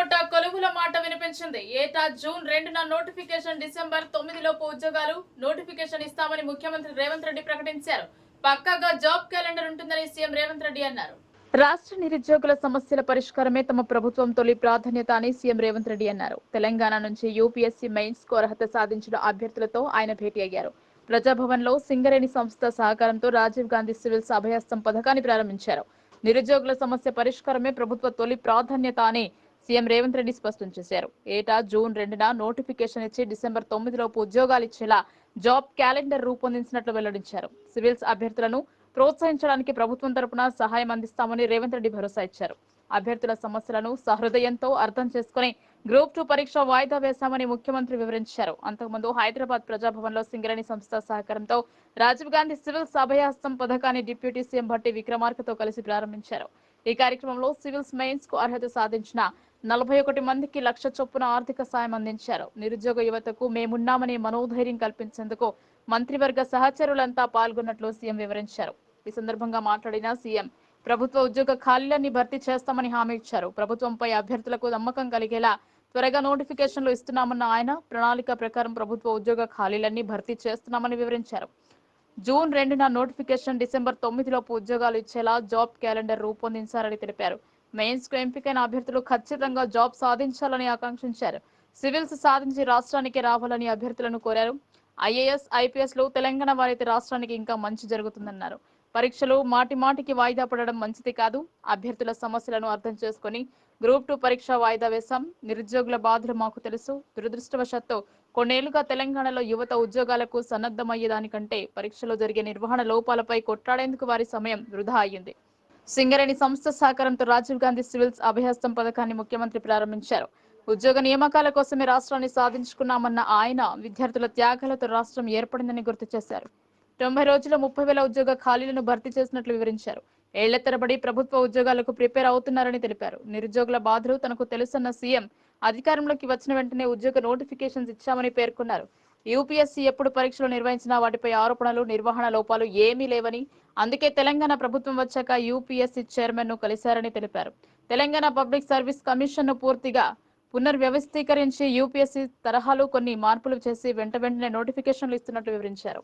నోట కొలువుల మాట వినిపించింది. ఏటా జూన్ రెండున నోటిఫికేషన్ డిసెంబర్ తొమ్మిదిలోపు ఉద్యోగాలు నోటిఫికేషన్ ఇస్తామని ముఖ్యమంత్రి రేవంత్ రెడ్డి ప్రకటించారు. పక్కాగా జాబ్ క్యాలెండర్ ఉంటుందని సీఎం రేవంత్ రెడ్డి అన్నారు. రాష్ట్ర నిరుద్యోగుల సమస్యల పరిష్కారమే తమ ప్రభుత్వం తొలి ప్రాధాన్యత అని సీఎం రేవంత్ రెడ్డి అన్నారు. తెలంగాణ నుంచి యూపీఎస్సీ మెయిన్స్కు అర్హత సాధించిన అభ్యర్థులతో ఆయన భేటీ అయ్యారు. ప్రజాభవన్లో సింగరేణి సంస్థ సహకారంతో రాజీవ్ గాంధీ సివిల్స్ అభయస్థం పథకాన్ని ప్రారంభించారు. నిరుద్యోగుల సమస్య పరిష్కారమే ప్రభుత్వ తొలి ప్రాధాన్యత అని సీఎం రేవంత్ రెడ్డి స్పష్టం చేశారు. ఏటా జూన్ రెండున నోటిఫికేషన్ ఇచ్చి డిసెంబర్ తొమ్మిదిలోపు ఉద్యోగాలు ఇచ్చేలా జాబ్ క్యాలెండర్ రూపొందించినట్లు వెల్లడించారు. సివిల్స్ అభ్యర్థులను ప్రోత్సహించడానికి ప్రభుత్వం తరపున సహాయం అందిస్తామని రేవంత్ రెడ్డి భరోసా ఇచ్చారు. అభ్యర్థుల సమస్యలను సహృదయంతో అర్థం చేసుకుని గ్రూప్ టూ పరీక్ష వాయిదా వేశామని ముఖ్యమంత్రి వివరించారు. అంతకుముందు హైదరాబాద్ ప్రజాభవన్లో సింగరేణి సంస్థ సహకారంతో రాజీవ్ గాంధీ సివిల్స్ అభయహస్తం పథకాన్ని డిప్యూటీ సీఎం భట్టి విక్రమార్కతో కలిసి ప్రారంభించారు. ఈ కార్యక్రమంలో సివిల్స్ మెయిన్స్కు అర్హత సాధించిన నలభై ఒకటి మందికి లక్ష చొప్పున ఆర్థిక సాయం అందించారు. నిరుద్యోగ యువతకు మేమున్నామని మనోధైర్యం కల్పించేందుకు మంత్రివర్గ సహచరులంతా పాల్గొన్నట్లు సీఎం వివరించారు. ఈ సందర్భంగా మాట్లాడిన సీఎం ప్రభుత్వ ఉద్యోగ ఖాళీలన్నీ భర్తీ చేస్తామని హామీ ఇచ్చారు. ప్రభుత్వంపై అభ్యర్థులకు నమ్మకం కలిగేలా త్వరగా నోటిఫికేషన్లు ఇస్తున్నామన్న ఆయన ప్రణాళిక ప్రకారం ప్రభుత్వ ఉద్యోగ ఖాళీలన్నీ భర్తీ చేస్తున్నామని వివరించారు. జూన్ రెండున నోటిఫికేషన్ డిసెంబర్ తొమ్మిదిలోపు ఉద్యోగాలు ఇచ్చేలా జాబ్ క్యాలెండర్ రూపొందించారని తెలిపారు. మెయిన్స్కు ఎంపికైన అభ్యర్థులు ఖచ్చితంగా జాబ్ సాధించాలని ఆకాంక్షించారు. సివిల్స్ సాధించి రాష్ట్రానికి రావాలని అభ్యర్థులను కోరారు. ఐఏఎస్ ఐపీఎస్లో తెలంగాణ వారైతే రాష్ట్రానికి ఇంకా మంచి జరుగుతుందన్నారు. పరీక్షలు మాటి మాటికి వాయిదా పడడం మంచిది కాదు. అభ్యర్థుల సమస్యలను అర్థం చేసుకుని గ్రూప్ టూ పరీక్ష వాయిదా వేశాం. నిరుద్యోగుల బాధలు మాకు తెలుసు. దురదృష్టవశాత్తు కొన్నేళ్ళుగా తెలంగాణలో యువత ఉద్యోగాలకు సన్నద్ధమయ్యేదానికంటే పరీక్షలో జరిగే నిర్వహణ లోపాలపై కొట్లాడేందుకు వారి సమయం వృధా అయ్యింది. సింగరేణి సంస్థ సహకారంతో రాజీవ్ గాంధీ సివిల్స్ అభయహస్తం పథకాన్ని ముఖ్యమంత్రి ప్రారంభించారు. ఉద్యోగ నియామకాల కోసమే రాష్ట్రాన్ని సాధించుకున్నామన్న ఆయన విద్యార్థుల త్యాగాలతో రాష్ట్రం ఏర్పడిందని గుర్తు చేశారు. తొంభై రోజుల ముప్పై వేల ఉద్యోగ ఖాళీలను భర్తీ చేసినట్లు వివరించారు. ఏళ్ళ తరబడి ప్రభుత్వ ఉద్యోగాలకు ప్రిపేర్ అవుతున్నారని తెలిపారు. నిరుద్యోగుల బాధలు తనకు తెలుసన్న సీఎం అధికారంలోకి వచ్చిన వెంటనే ఉద్యోగ నోటిఫికేషన్స్ ఇచ్చామని పేర్కొన్నారు. యూపీఎస్సీ ఎప్పుడు పరీక్షలు నిర్వహించినా వాటిపై ఆరోపణలు నిర్వహణ లోపాలు ఏమీ లేవని అందుకే తెలంగాణ ప్రభుత్వం వచ్చాక యూపీఎస్సీ చైర్మన్ను కలిశారని తెలిపారు. తెలంగాణ పబ్లిక్ సర్వీస్ కమిషన్ను పూర్తిగా పునర్వ్యవస్థీకరించి యూపీఎస్సీ తరహాలో కొన్ని మార్పులు చేసి వెంట వెంటనే నోటిఫికేషన్లు ఇస్తున్నట్లు వివరించారు.